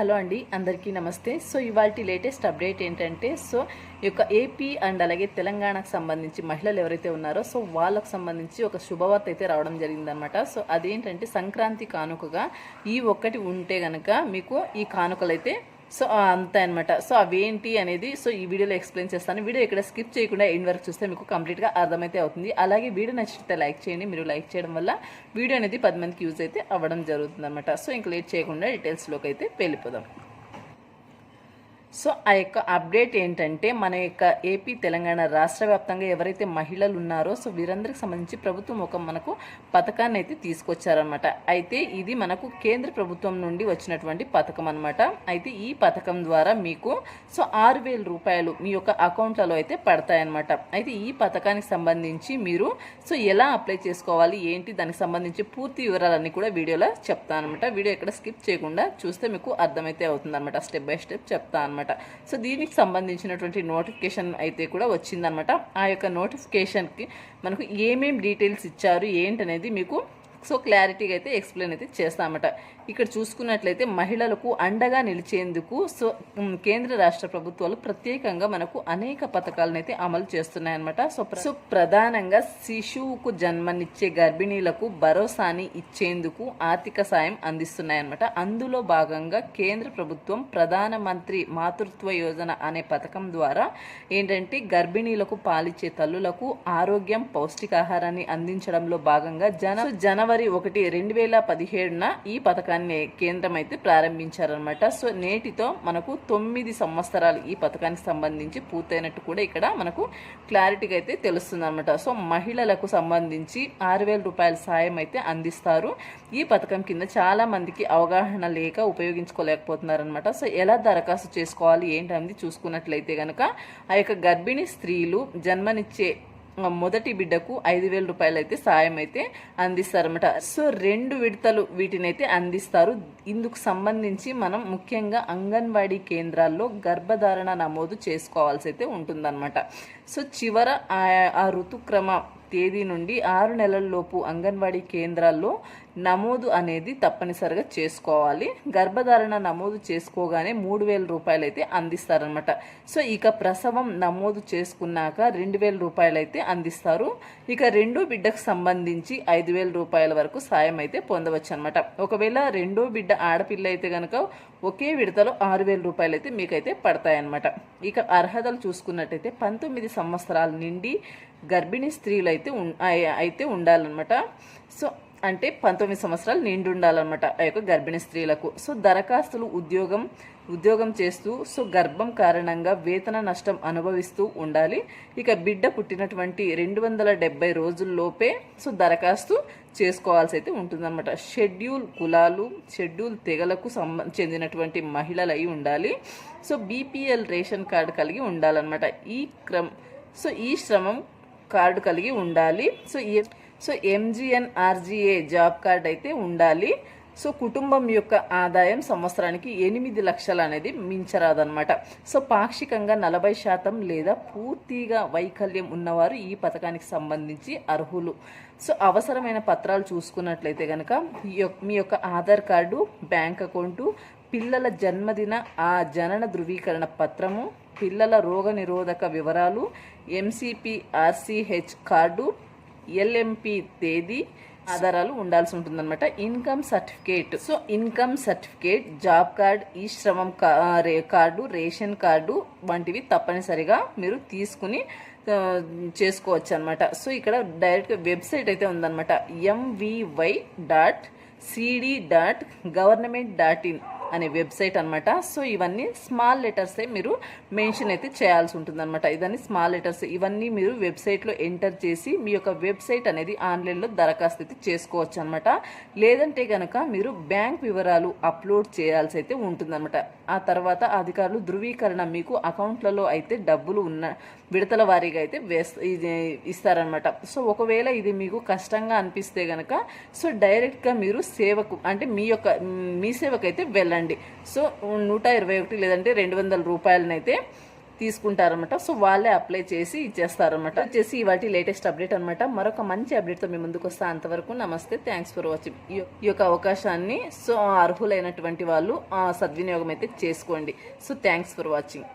Hello అండి అందరికీ నమస్తే. సో ఇవాళ లేటెస్ట్ అప్డేట్ ఏంటంటే సో ఈ యొక్క ఏపీ అండ్ అలాగే తెలంగాణకు సంబంధించి మహిళలు ఎవరైతే ఉన్నారో సో వాళ్ళకు సంబంధించి ఒక శుభవార్త అయితే రావడం జరిగిందనమాట సో అదేంటంటే సంక్రాంతి కానుకగా ఈ ఒక్కటి ఉంటే గనక మీకు ఈ కానుకలు అయితే సో అంతే అనమాట సో అవేంటి అనేది సో ఈ వీడియోలో ఎక్స్ప్లెయిన్ చేస్తాను. వీడియో ఇక్కడ స్కిప్ చేయకుండా ఎండ్ వరకు చూస్తే మీకు కంప్లీట్గా అర్థమైతే అవుతుంది. అలాగే వీడియో నచ్చితే లైక్ చేయండి. మీరు లైక్ చేయడం వల్ల వీడియో అనేది పది మందికి యూజ్ అయితే అవ్వడం జరుగుతుంది అనమాట సో ఇంక లేట్ చేయకుండా డీటెయిల్స్లోకి అయితే వెళ్ళిపోదాం. సో ఆ యొక్క అప్డేట్ ఏంటంటే మన యొక్క ఏపీ తెలంగాణ రాష్ట్ర వ్యాప్తంగా ఎవరైతే మహిళలు ఉన్నారో సో వీరందరికి సంబంధించి ప్రభుత్వం ఒక మనకు పథకాన్ని అయితే తీసుకొచ్చారనమాట అయితే ఇది మనకు కేంద్ర ప్రభుత్వం నుండి వచ్చినటువంటి పథకం అనమాట అయితే ఈ పథకం ద్వారా మీకు సో ఆరు వేల రూపాయలు మీ యొక్క అకౌంట్లలో అయితే పడతాయన్నమాట. అయితే ఈ పథకానికి సంబంధించి మీరు సో ఎలా అప్లై చేసుకోవాలి? ఏంటి? దానికి సంబంధించి పూర్తి వివరాలన్నీ కూడా వీడియోలో చెప్తాను అనమాట వీడియో ఎక్కడ స్కిప్ చేయకుండా చూస్తే మీకు అర్థమైతే అవుతుంది అనమాట స్టెప్ బై స్టెప్ చెప్తాను అనమాట సో దీనికి సంబంధించినటువంటి నోటిఫికేషన్ అయితే కూడా వచ్చిందనమాట ఆ యొక్క నోటిఫికేషన్కి మనకు ఏమేమి డీటెయిల్స్ ఇచ్చారు ఏంటనేది మీకు సో క్లారిటీగా అయితే ఎక్స్ప్లెయిన్ అయితే చేస్తామట. ఇక్కడ చూసుకున్నట్లయితే మహిళలకు అండగా నిలిచేందుకు సో కేంద్ర రాష్ట్ర ప్రభుత్వాలు ప్రత్యేకంగా మనకు అనేక పథకాలను అయితే అమలు చేస్తున్నాయన్నమాట. సో సో ప్రధానంగా శిశువుకు జన్మనిచ్చే గర్భిణీలకు భరోసాని ఇచ్చేందుకు ఆర్థిక సాయం అందిస్తున్నాయన్నమాట. అందులో భాగంగా కేంద్ర ప్రభుత్వం ప్రధానమంత్రి మాతృత్వ యోజన అనే పథకం ద్వారా ఏంటంటే గర్భిణీలకు పాలిచ్చే తల్లులకు ఆరోగ్యం పౌష్టికాహారాన్ని అందించడంలో భాగంగా జన జనవరి ఒకటి రెండు వేల పదిహేడున ఈ పథకాన్ని కేంద్రం అయితే ప్రారంభించారనమాట సో నేటితో మనకు తొమ్మిది సంవత్సరాలు ఈ పథకానికి సంబంధించి పూర్తయినట్టు కూడా ఇక్కడ మనకు క్లారిటీగా అయితే తెలుస్తుంది అనమాట సో మహిళలకు సంబంధించి ఆరు వేల రూపాయల సాయం అయితే అందిస్తారు. ఈ పథకం కింద చాలా మందికి అవగాహన లేక ఉపయోగించుకోలేకపోతున్నారనమాట సో ఎలా దరఖాస్తు చేసుకోవాలి ఏంటనేది చూసుకున్నట్లయితే కనుక ఆ యొక్క గర్భిణీ స్త్రీలు జన్మనిచ్చే మొదటి బిడ్డకు ఐదు వేల రూపాయలు అయితే సాయం అయితే అందిస్తారన్నమాట. సో రెండు విడతలు వీటిని అయితే అందిస్తారు. ఇందుకు సంబంధించి మనం ముఖ్యంగా అంగన్వాడీ కేంద్రాల్లో గర్భధారణ నమోదు చేసుకోవాల్సి అయితే ఉంటుందన్నమాట. సో చివర ఆ ఆ ఋతుక్రమ తేదీ నుండి ఆరు నెలల లోపు అంగన్వాడీ కేంద్రాల్లో నమోదు అనేది తప్పనిసరిగా చేసుకోవాలి. గర్భధారణ నమోదు చేసుకోగానే మూడు వేల రూపాయలు అయితే అందిస్తారనమాట సో ఇక ప్రసవం నమోదు చేసుకున్నాక రెండు వేల రూపాయలు అయితే అందిస్తారు. ఇక రెండో బిడ్డకు సంబంధించి ఐదు వేల రూపాయల వరకు సాయం అయితే పొందవచ్చు అనమాట ఒకవేళ రెండో బిడ్డ ఆడపిల్ల అయితే కనుక ఒకే విడతలో ఆరు వేల రూపాయలు అయితే మీకైతే పడతాయన్నమాట. ఇక అర్హతలు చూసుకున్నట్టయితే పంతొమ్మిది సంవత్సరాల నుండి గర్భిణీ స్త్రీలు అయితే అయితే ఉండాలన్నమాట. సో అంటే పంతొమ్మిది సంవత్సరాలు నిండు ఉండాలన్నమాట ఆ యొక్క గర్భిణీ స్త్రీలకు. సో దరఖాస్తులు ఉద్యోగం ఉద్యోగం చేస్తూ సో గర్భం కారణంగా వేతన నష్టం అనుభవిస్తూ ఉండాలి. ఇక బిడ్డ పుట్టినటువంటి రెండు వందల డెబ్బై రోజుల్లోపే సో దరఖాస్తు చేసుకోవాల్సి అయితే ఉంటుందన్నమాట. షెడ్యూల్ కులాలు షెడ్యూల్ తెగలకు సంబ చెందినటువంటి మహిళలు అయి ఉండాలి. సో బీపీఎల్ రేషన్ కార్డు కలిగి ఉండాలన్నమాట. ఈ క్రమ సో ఈ శ్రమం కార్డు కలిగి ఉండాలి. సో ఈ సో ఎంజిఎన్ఆర్జిఏ జాబ్ కార్డ్ అయితే ఉండాలి. సో కుటుంబం యొక్క ఆదాయం సంవత్సరానికి ఎనిమిది లక్షలు అనేది మించరాదనమాట సో పాక్షికంగా నలభై శాతం లేదా పూర్తిగా వైకల్యం ఉన్నవారు ఈ పథకానికి సంబంధించి అర్హులు. సో అవసరమైన పత్రాలు చూసుకున్నట్లయితే కనుక యొక్క- మీ యొక్క ఆధార్ కార్డు బ్యాంక్ అకౌంటు పిల్లల జన్మదిన ఆ జనన ధృవీకరణ పత్రము పిల్లల రోగ నిరోధక వివరాలు ఎంసిపిఆర్సీహెచ్ కార్డు ఎల్ఎంపి తేదీ ఆధారాలు ఉండాల్సి ఉంటుందన్నమాట. Income certificate so income certificate job card ఈ శ్రమం కా- రే- కార్డు రేషన్ కార్డు వంటివి తప్పనిసరిగా మీరు తీసుకుని చేసుకోవచ్చు అనమాట సో ఇక్కడ డైరెక్ట్గా వెబ్సైట్ అయితే ఉందన్నమాట. MVY dot CD dot government dot in అనే వెబ్సైట్ అనమాట సో ఇవన్నీ స్మాల్ లెటర్సే మీరు మెన్షన్ అయితే చేయాల్సి ఉంటుంది అనమాట ఇవన్నీ స్మాల్ లెటర్స్. ఇవన్నీ మీరు వెబ్సైట్లో ఎంటర్ చేసి మీ యొక్క వెబ్సైట్ అనేది ఆన్లైన్లో దరఖాస్తు అయితే చేసుకోవచ్చు అనమాట లేదంటే కనుక మీరు బ్యాంక్ వివరాలు అప్లోడ్ చేయాల్సి అయితే ఉంటుందన్నమాట. ఆ తర్వాత అధికారులు ధృవీకరణ మీకు అకౌంట్లలో అయితే డబ్బులు ఉన్న విడతల వారీగా అయితే వేస్ ఇది ఇస్తారనమాట సో ఒకవేళ ఇది మీకు కష్టంగా అనిపిస్తే గనక సో డైరెక్ట్గా మీరు సేవకు అంటే మీ యొక్క మీ సేవకైతే వెళ్ళండి. అండి. సో నూట ఇరవై ఒకటి లేదంటే రెండు వందల రూపాయలనైతే తీసుకుంటారనమాట సో వాళ్ళే అప్లై చేసి ఇచ్చేస్తారనమాట వచ్చేసి వాటి లేటెస్ట్ అప్డేట్ అనమాట మరొక మంచి అప్డేట్తో మీ ముందుకు వస్తా అంతవరకు నమస్తే. థ్యాంక్స్ ఫర్ వాచింగ్ ఈ యొక్క అవకాశాన్ని సో అర్హులైనటువంటి వాళ్ళు ఆ, సద్వినియోగం అయితే చేసుకోండి. So thanks for watching